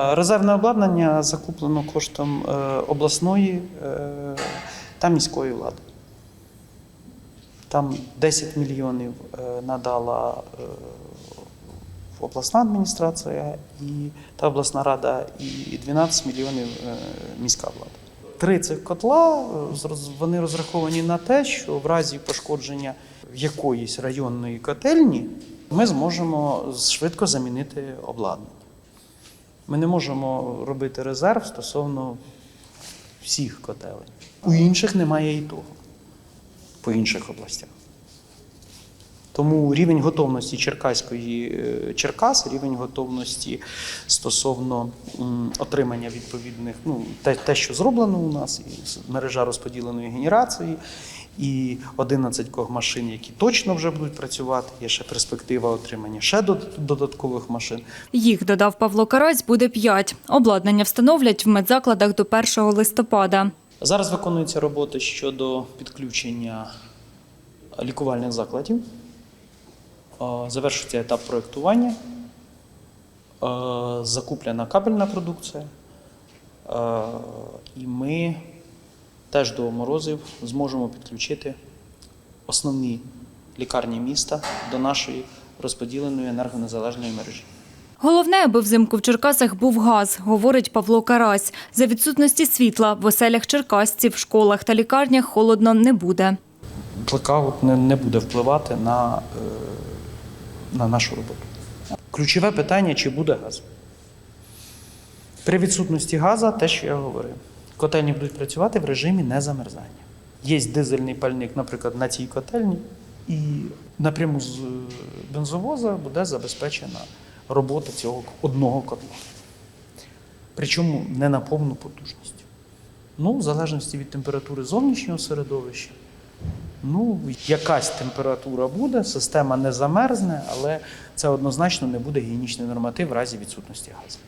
Резервне обладнання закуплено коштом е, обласної е, та міської влади. Там 10 мільйонів е, надала обласна адміністрація і та обласна рада, і 12 мільйонів міська влада. Три цих котла вони розраховані на те, що в разі пошкодження якоїсь районної котельні ми зможемо швидко замінити обладнання. Ми не можемо робити резерв стосовно всіх котелень. У інших немає і того, по інших областях. Тому рівень готовності Черкаської е, Черкас, рівень готовності стосовно отримання відповідних, ну, те, те, що зроблено у нас, і мережа розподіленої генерації, і 11 когмашин, які точно вже будуть працювати. Є ще перспектива отримання ще дод- додаткових машин. Їх, додав Павло Карась, буде п'ять. Обладнання встановлять в медзакладах до 1 листопада. Зараз виконуються роботи щодо підключення лікувальних закладів. Е, Завершується етап проєктування, Е, закуплена кабельна продукція. Е, І ми теж до морозів зможемо підключити основні лікарні міста до нашої розподіленої енергонезалежної мережі. Головне, аби взимку в Черкасах був газ, говорить Павло Карась. За відсутності світла в оселях черкасців, школах та лікарнях холодно не буде. блекаут не, буде впливати на, на нашу роботу. Ключове питання, чи буде газ. При відсутності газу, те, що я говорив, котельні будуть працювати в режимі незамерзання. Є дизельний пальник, наприклад, на цій котельні, і напряму з е, бензовоза буде забезпечена робота цього одного котла. Причому не на повну потужність. Ну, в залежності від температури зовнішнього середовища, Ну, якась температура буде, система не замерзне, але це однозначно не буде гігієнічний норматив в разі відсутності газу.